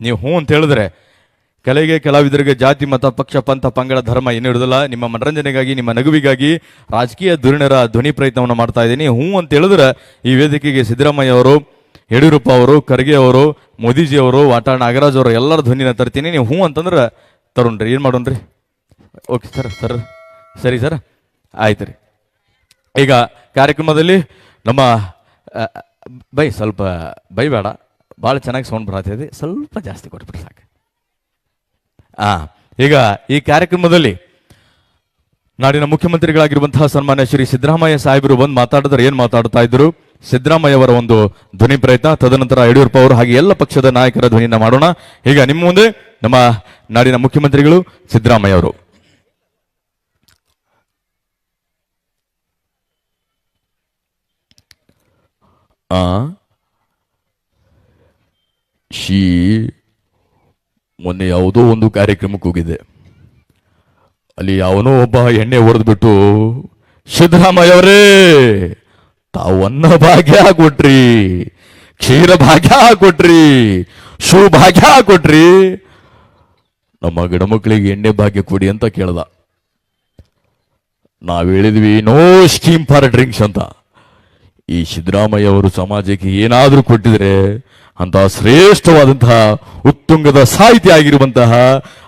ನೀವು ಹ್ಞೂ ಅಂತ ಹೇಳಿದ್ರೆ, ಕಲೆಗೆ ಕಲಾವಿದರಿಗೆ ಜಾತಿ, ಮತ, ಪಕ್ಷ, ಪಂಥ, ಪಂಗಡ, ಧರ್ಮ ಏನು ಇರೋದಿಲ್ಲ. ನಿಮ್ಮ ಮನರಂಜನೆಗಾಗಿ, ನಿಮ್ಮ ನಗುವಿಗಾಗಿ ರಾಜಕೀಯ ಧುರಿಣರ ಧ್ವನಿ ಪ್ರಯತ್ನವನ್ನು ಮಾಡ್ತಾ ಇದ್ದೀನಿ. ಹ್ಞೂ ಅಂತ ಹೇಳಿದ್ರೆ, ಈ ವೇದಿಕೆಗೆ ಸಿದ್ದರಾಮಯ್ಯ ಅವರು, ಯಡಿಯೂರಪ್ಪ ಅವರು, ಖರ್ಗೆ ಅವರು, ಮೋದಿಜಿ ಅವರು, ವಾಟಾಳ್ ನಾಗರಾಜ್ ಅವರು ಎಲ್ಲರ ಧ್ವನಿನ ತರ್ತೀನಿ. ನೀವು ಹ್ಞೂ ಅಂತಂದ್ರೆ, ತರುಣ್ರಿ. ಏನು ಮಾಡೋಣ್ರಿ? ಓಕೆ ಸರ್ ಸರ್, ಸರಿ ಸರ್. ಆಯ್ತು ರೀ. ಈಗ ಕಾರ್ಯಕ್ರಮದಲ್ಲಿ ನಮ್ಮ ಬೈ, ಸ್ವಲ್ಪ ಬೈ ಬೇಡ ಭಾಳ ಚೆನ್ನಾಗಿ ಸೌಂಡ್ ಇದೆ ಸ್ವಲ್ಪ ಜಾಸ್ತಿ ಕೊಟ್ಬಿಟ್ರೆ ಸಾಕು. ಆ, ಈಗ ಈ ಕಾರ್ಯಕ್ರಮದಲ್ಲಿ ನಾಡಿನ ಮುಖ್ಯಮಂತ್ರಿಗಳಾಗಿರುವಂತಹ ಸನ್ಮಾನ್ಯ ಶ್ರೀ ಸಿದ್ದರಾಮಯ್ಯ ಸಾಹೇಬರು ಬಂದು ಮಾತಾಡಿದ್ರೆ ಏನು ಮಾತಾಡ್ತಾ ಇದ್ರು? ಸಿದ್ದರಾಮಯ್ಯ ಅವರ ಒಂದು ಧ್ವನಿ ಪ್ರಯತ್ನ, ತದನಂತರ ಯಡಿಯೂರಪ್ಪ ಅವರು ಹಾಗೆ ಎಲ್ಲ ಪಕ್ಷದ ನಾಯಕರ ಧ್ವನಿಯನ್ನು ಮಾಡೋಣ. ಈಗ ನಿಮ್ಮ ಮುಂದೆ ನಮ್ಮ ನಾಡಿನ ಮುಖ್ಯಮಂತ್ರಿಗಳು ಸಿದ್ದರಾಮಯ್ಯ ಅವರು. ಆ ಶೀ ಮೊನ್ನೆ ಯಾವುದೋ ಒಂದು ಕಾರ್ಯಕ್ರಮಕ್ಕೆ ಹೋಗಿದ್ದೆ. ಅಲ್ಲಿ ಯಾವನೋ ಒಬ್ಬ ಎಣ್ಣೆ ಹೊಡೆದ್ಬಿಟ್ಟು ಸಿದ್ದರಾಮಯ್ಯ ಅವರೇ ತಾವು ಅನ್ನ ಭಾಗ್ಯ ಕೊಟ್ರಿ ಕ್ಷೀರ ಭಾಗ್ಯ ಕೊಟ್ರಿ ಶೂ ಭಾಗ್ಯ ಕೊಟ್ರಿ ನಮ್ಮ ಗಂಡ್ಮಕ್ಳಿಗೆ ಎಣ್ಣೆ ಭಾಗ್ಯ ಕೊಡಿ ಅಂತ ಕೇಳ್ದ. ನಾವ್ ಹೇಳಿದ್ವಿ, ನೋ ಸ್ಕೀಮ್ ಫಾರ್ ಡ್ರಿಂಕ್ಸ್ ಅಂತ. ಈ ಸಿದ್ದರಾಮಯ್ಯ ಅವರು ಸಮಾಜಕ್ಕೆ ಏನಾದರೂ ಕೊಟ್ಟಿದ್ರೆ ಅಂತಹ ಶ್ರೇಷ್ಠವಾದಂತಹ ಉತ್ತುಂಗದ ಸಾಹಿತ್ಯ ಆಗಿರುವಂತಹ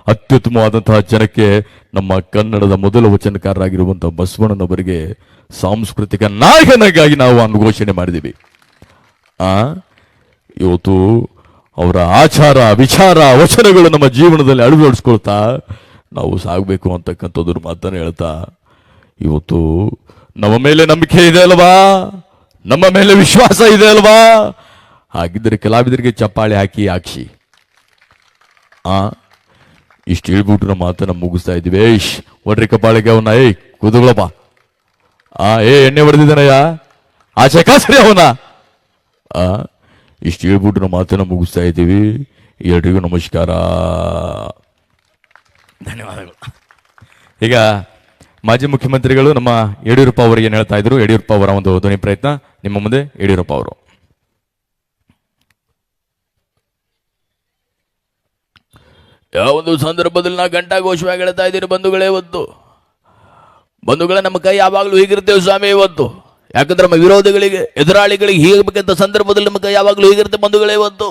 ಅತ್ಯುತ್ತಮವಾದಂತಹ ಜನಕ್ಕೆ ನಮ್ಮ ಕನ್ನಡದ ಮೊದಲ ವಚನಕಾರರಾಗಿರುವಂತಹ ಬಸವಣ್ಣನವರಿಗೆ ಸಾಂಸ್ಕೃತಿಕ ನಾಯಕನಾಗಿ ನಾವು ಅನುಘೋಷಣೆ ಮಾಡಿದ್ದೀವಿ. ಆ? ಇವತ್ತು ಅವರ ಆಚಾರ, ವಿಚಾರ, ವಚನಗಳು ನಮ್ಮ ಜೀವನದಲ್ಲಿ ಅಳವಡಿಸ್ಕೊಳ್ತಾ ನಾವು ಸಾಗಬೇಕು ಅಂತಕ್ಕಂಥದ್ರ ಮಾತನ್ನು ಹೇಳ್ತಾ, ಇವತ್ತು ನಮ್ಮ ಮೇಲೆ ನಂಬಿಕೆ ಇದೆ ಅಲ್ವಾ? ನಮ್ಮ ಮೇಲೆ ವಿಶ್ವಾಸ ಇದೆ ಅಲ್ವಾ? ಹಾಗಿದ್ದರೆ ಕಲಾವಿದರಿಗೆ ಚಪ್ಪಾಳೆ ಹಾಕಿ ಹಾಕ್ಸಿ. ಆ, ಇಷ್ಟು ಹೇಳ್ಬಿಟ್ಟು ನಮ್ಮ ಮಾತನ್ನ ಮುಗಿಸ್ತಾ ಇದ್ದೀವಿ. ಏಯ್, ಒಡ್ರಿ ಕಪಾಳಿಗೆ ಅವನ ಏಯ್ ಕುದುಗಳಪ್ಪ ಆ, ಏ, ಎಣ್ಣೆ ಹೊಡೆದಿದ್ದಾನಯ್ಯ? ಆಚೆ ಕಾಸ್ರಿ ಅವನ ಆ, ಇಷ್ಟು ಹೇಳ್ಬಿಟ್ಟು ನಮ್ಮ ಮಾತನ್ನ ಮುಗಿಸ್ತಾ ಇದ್ದೀವಿ. ಎಲ್ರಿಗೂ ನಮಸ್ಕಾರ. ಧನ್ಯವಾದಗಳು. ಈಗ ಮಾಜಿ ಮುಖ್ಯಮಂತ್ರಿಗಳು ನಮ್ಮ ಯಡಿಯೂರಪ್ಪ ಅವರಿಗೆ ಏನು ಹೇಳ್ತಾ ಇದ್ರು? ಯಡಿಯೂರಪ್ಪ ಅವರ ಒಂದು ಧ್ವನಿ ಪ್ರಯತ್ನ. ನಿಮ್ಮ ಮುಂದೆ ಯಡಿಯೂರಪ್ಪ ಅವರು. ಯಾವೊಂದು ಸಂದರ್ಭದಲ್ಲಿ ನಾ ಗಂಟಾಘೋಷವಾಗಿ ಹೇಳ್ತಾ ಇದ್ದೀನಿ ಬಂಧುಗಳೇ ಇವತ್ತು. ಬಂಧುಗಳೇ ನಮ್ಮ ಕೈ ಯಾವಾಗಲೂ ಹೀಗಿರ್ತೇವೆ ಸ್ವಾಮಿ ಇವತ್ತು. ಯಾಕಂದ್ರೆ ನಮ್ಮ ವಿರೋಧಿಗಳಿಗೆ, ಎದುರಾಳಿಗಳಿಗೆ ಹೀಗಬೇಕಂತ ಸಂದರ್ಭದಲ್ಲಿ ನಮ್ಮ ಕೈ ಯಾವಾಗಲೂ ಹೀಗಿರುತ್ತೆ ಬಂಧುಗಳೇ ಇವತ್ತು.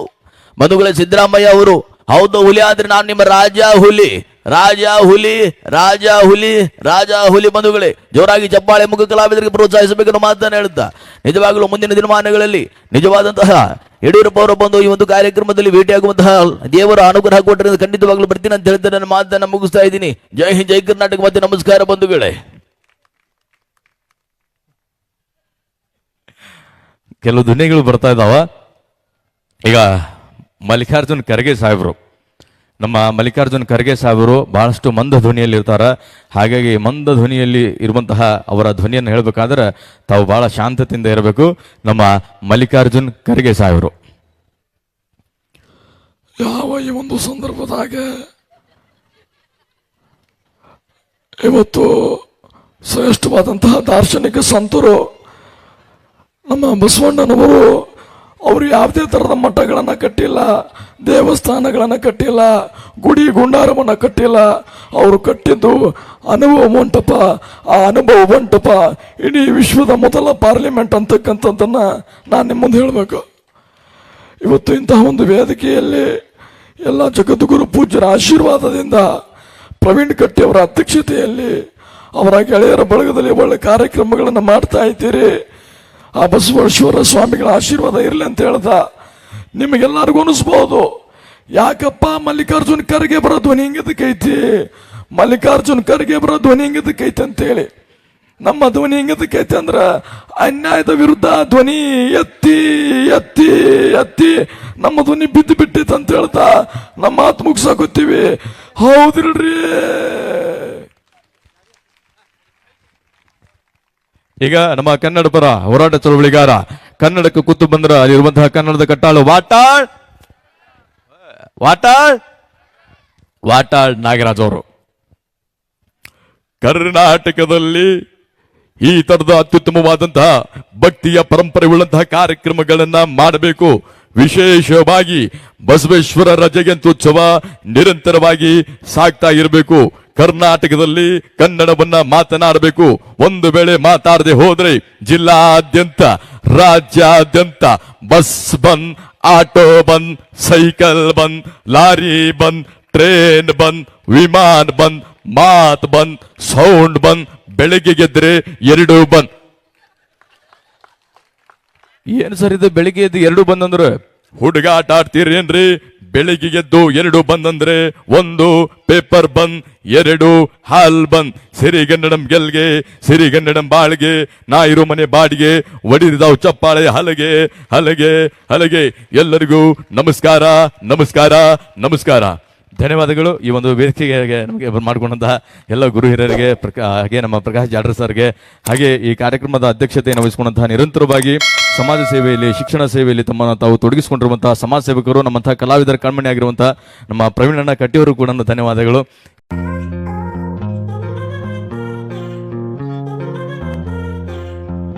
ಬಂಧುಗಳೇ ಸಿದ್ದರಾಮಯ್ಯ ಅವರು, ಹೌದು ಹುಲಿ ಆದ್ರೆ ನಾನು ನಿಮ್ಮ ರಾಜ ಹುಲಿ. ರಾಜ ಹುಲಿ ರಾಜ ಹುಲಿ ರಾಜ ಹುಲಿ ಬಂಧುಗಳೇ, ಜೋರಾಗಿ ಚಪ್ಪಾಳೆ ಮುಖ ಕಲಾವಿದರಿಗೆ ಪ್ರೋತ್ಸಾಹಿಸಬೇಕೆಂದು ಮಾತನ್ನು ಹೇಳುತ್ತಾ, ನಿಜವಾಗಲೂ ಮುಂದಿನ ದಿನಮಾನಗಳಲ್ಲಿ ನಿಜವಾದಂತಹ ಯಡಿಯೂರಪ್ಪ ಅವರು ಬಂದು ಈ ಒಂದು ಕಾರ್ಯಕ್ರಮದಲ್ಲಿ ಭೇಟಿಯಾಗುವಂತಹ ದೇವರ ಅನುಗ್ರಹ ಕೊಟ್ಟರೆ ಖಂಡಿತವಾಗಲೂ ಬರ್ತೀನಿ ಅಂತ ಹೇಳ್ತಾರೆ ನನ್ನ ಮಾತನ್ನು ಮುಗಿಸ್ತಾ ಇದ್ದೀನಿ. ಜೈ ಹಿಂದ್, ಜೈ ಕರ್ನಾಟಕ. ಮತ್ತೆ ನಮಸ್ಕಾರ ಬಂಧುಗಳೇ. ಕೆಲವು ಧ್ವನಿಗಳು ಬರ್ತಾ ಇದಾವ ಈಗ ಮಲ್ಲಿಕಾರ್ಜುನ್ ಖರ್ಗೆ ಸಾಹೇಬರು. ನಮ್ಮ ಮಲ್ಲಿಕಾರ್ಜುನ್ ಖರ್ಗೆ ಸಾಹೇಬರು ಬಹಳಷ್ಟು ಮಂದ ಧ್ವನಿಯಲ್ಲಿ ಇರ್ತಾರ ಹಾಗಾಗಿ ಮಂದ ಧ್ವನಿಯಲ್ಲಿ ಇರುವಂತಹ ಅವರ ಧ್ವನಿಯನ್ನು ಹೇಳಬೇಕಾದ್ರೆ ತಾವು ಬಹಳ ಶಾಂತತೆಯಿಂದ ಇರಬೇಕು. ನಮ್ಮ ಮಲ್ಲಿಕಾರ್ಜುನ್ ಖರ್ಗೆ ಸಾಹೇಬರು. ಯಾವ ಈ ಒಂದು ಸಂದರ್ಭದಾಗ ಇವತ್ತು ಶ್ರೇಷ್ಠವಾದಂತಹ ದಾರ್ಶನಿಕ ಸಂತರು ನಮ್ಮ ಬಸವಣ್ಣನವರು ಅವರು ಯಾವುದೇ ಥರದ ಮಠಗಳನ್ನು ಕಟ್ಟಿಲ್ಲ, ದೇವಸ್ಥಾನಗಳನ್ನು ಕಟ್ಟಿಲ್ಲ, ಗುಡಿ ಗುಂಡಾರವನ್ನು ಕಟ್ಟಿಲ್ಲ. ಅವರು ಕಟ್ಟಿದ್ದು ಅನುಭವ ಮಂಟಪ, ಆ ಅನುಭವ ಮಂಟಪ ಇಡೀ ವಿಶ್ವದ ಮೊದಲ ಪಾರ್ಲಿಮೆಂಟ್ ಅಂತಕ್ಕಂಥದ್ದನ್ನು ನಾನು ನಿಮ್ಮ ಮುಂದೆ ಹೇಳಬೇಕು. ಇವತ್ತು ಇಂತಹ ಒಂದು ವೇದಿಕೆಯಲ್ಲಿ ಎಲ್ಲ ಜಗದ್ಗುರು ಪೂಜ್ಯರ ಆಶೀರ್ವಾದದಿಂದ ಪ್ರವೀಣ್ ಕಟ್ಟಿ ಅವರ ಅಧ್ಯಕ್ಷತೆಯಲ್ಲಿ ಅವರ ಗೆಳೆಯರ ಬಳಗದಲ್ಲಿ ಒಳ್ಳೆ ಕಾರ್ಯಕ್ರಮಗಳನ್ನು ಮಾಡ್ತಾ ಇದ್ದೀರಿ. ಆ ಬಸವೇಶ್ವರ ಸ್ವಾಮಿಗಳ ಆಶೀರ್ವಾದ ಇರಲಿ ಅಂತ ಹೇಳ್ತಾ ನಿಮಗೆಲ್ಲರಿಗೂ ಅನಿಸ್ಬೋದು. ಯಾಕಪ್ಪ ಮಲ್ಲಿಕಾರ್ಜುನ್ ಖರ್ಗೆ ಬರೋ ಧ್ವನಿ ಹಿಂಗದಕ್ಕೈತಿ ಮಲ್ಲಿಕಾರ್ಜುನ್ ಖರ್ಗೆ ಬರೋ ಧ್ವನಿ ಹಿಂಗದಕ್ಕೈತಿ ಅಂತೇಳಿ ನಮ್ಮ ಧ್ವನಿ ಹಿಂಗದಕ್ಕೈತಿ ಅಂದ್ರ ಅನ್ಯಾಯದ ವಿರುದ್ಧ ಧ್ವನಿ ಎತ್ತಿ ಎತ್ತಿ ಎತ್ತಿ ನಮ್ಮ ಧ್ವನಿ ಬಿದ್ದು ಬಿಟ್ಟಿತ್ತು ಅಂತ ಹೇಳ್ತಾ ನಮ್ಮ ಮಾತು ಮುಗಿಸಾಕೊತ್ತೀವಿ ಹೌದಿಲ್ರಿ? ಈಗ ನಮ್ಮ ಕನ್ನಡ ಪರ ಹೋರಾಟ ಚಳವಳಿಗಾರ ಕನ್ನಡಕ್ಕೆ ಕೂತು ಬಂದ್ರ ಅಲ್ಲಿರುವಂತಹ ಕನ್ನಡದ ಕಟ್ಟಾಳು ವಾಟಾಳ್. ವಾಟಾಳ್. ವಾಟಾಳ್ ನಾಗರಾಜ್ ಅವರು. ಕರ್ನಾಟಕದಲ್ಲಿ ಈ ತರದ ಅತ್ಯುತ್ತಮವಾದಂತಹ ಭಕ್ತಿಯ ಪರಂಪರೆ ಉಳ್ಳಂತಹ ಕಾರ್ಯಕ್ರಮಗಳನ್ನ ಮಾಡಬೇಕು. ವಿಶೇಷವಾಗಿ ಬಸವೇಶ್ವರರ ಜಯಂತ್ಯುತ್ಸವ ನಿರಂತರವಾಗಿ ಸಾಗ್ತಾ ಇರಬೇಕು. ಕರ್ನಾಟಕದಲ್ಲಿ ಕನ್ನಡವನ್ನ ಮಾತನಾಡಬೇಕು. ಒಂದು ವೇಳೆ ಮಾತಾಡದೆ ಹೋದ್ರೆ ಜಿಲ್ಲಾದ್ಯಂತ, ರಾಜ್ಯಾದ್ಯಂತ ಬಸ್ ಬಂದ್, ಆಟೋ ಬಂದ್, ಸೈಕಲ್ ಬಂದ್, ಲಾರಿ ಬಂದ್, ಟ್ರೇನ್ ಬಂದ್, ವಿಮಾನ ಬಂದ್, ಮಾತ್ ಬಂದ್, ಸೌಂಡ್ ಬಂದ್, ಬೆಳಿಗ್ಗೆ ಗೆದ್ರೆ ಎರಡು ಬಂದ್. ಏನ್ ಸರ್ ಇದು ಬೆಳಿಗ್ಗೆ ಎದ್ದು ಎರಡು ಬಂದಂದ್ರೆ ಹುಡುಗಾಟ ಆಡ್ತೀರೇನ್ರಿ ಬೆಳಿಗ್ಗೆ ಎದ್ದು ಎರಡು ಬಂದಂದ್ರೆ ಒಂದು ಪೇಪರ್ ಬಂದ್, ಎರಡು ಹಾಲ್ ಬಂದ್. ಸಿರಿಗನ್ನಡಂ ಗೆಲ್ಗೆ ಸಿರಿಗನ್ನಡಂ ಬಾಳ್ಗೆ ನಾ ಇರೋ ಮನೆ ಬಾಡಿಗೆ, ಒಡಿರಿದಾವ್ ಚಪ್ಪಾಳೆ ಹಲಗೆ ಹಲಗೆ ಹಲಗೆ. ಎಲ್ಲರಿಗೂ ನಮಸ್ಕಾರ ನಮಸ್ಕಾರ ನಮಸ್ಕಾರ. ಧನ್ಯವಾದಗಳು. ಈ ಒಂದು ವೇದಿಕೆಗೆ ನಮಗೆ ಮಾಡಿಕೊಂಡಂತಹ ಎಲ್ಲ ಗುರು ಹಿರಿಯರಿಗೆ ಪ್ರಕಾ ಹಾಗೆ ನಮ್ಮ ಪ್ರಕಾಶ್ ಜಾಡ್ರ ಸರ್ಗೆ, ಹಾಗೆ ಈ ಕಾರ್ಯಕ್ರಮದ ಅಧ್ಯಕ್ಷತೆಯನ್ನು ವಹಿಸಿಕೊಂಡಂತಹ ನಿರಂತರವಾಗಿ ಸಮಾಜ ಸೇವೆಯಲ್ಲಿ, ಶಿಕ್ಷಣ ಸೇವೆಯಲ್ಲಿ ತಮ್ಮನ್ನು ತಾವು ತೊಡಗಿಸಿಕೊಂಡಿರುವಂತಹ ಸಮಾಜ ಸೇವಕರು, ನಮ್ಮಂತಹ ಕಲಾವಿದರ ಕಣ್ಮಣಿ ಆಗಿರುವಂತಹ ನಮ್ಮ ಪ್ರವೀಣಣ್ಣ ಕಟ್ಟಿಯವರು ಕೂಡ ಧನ್ಯವಾದಗಳು.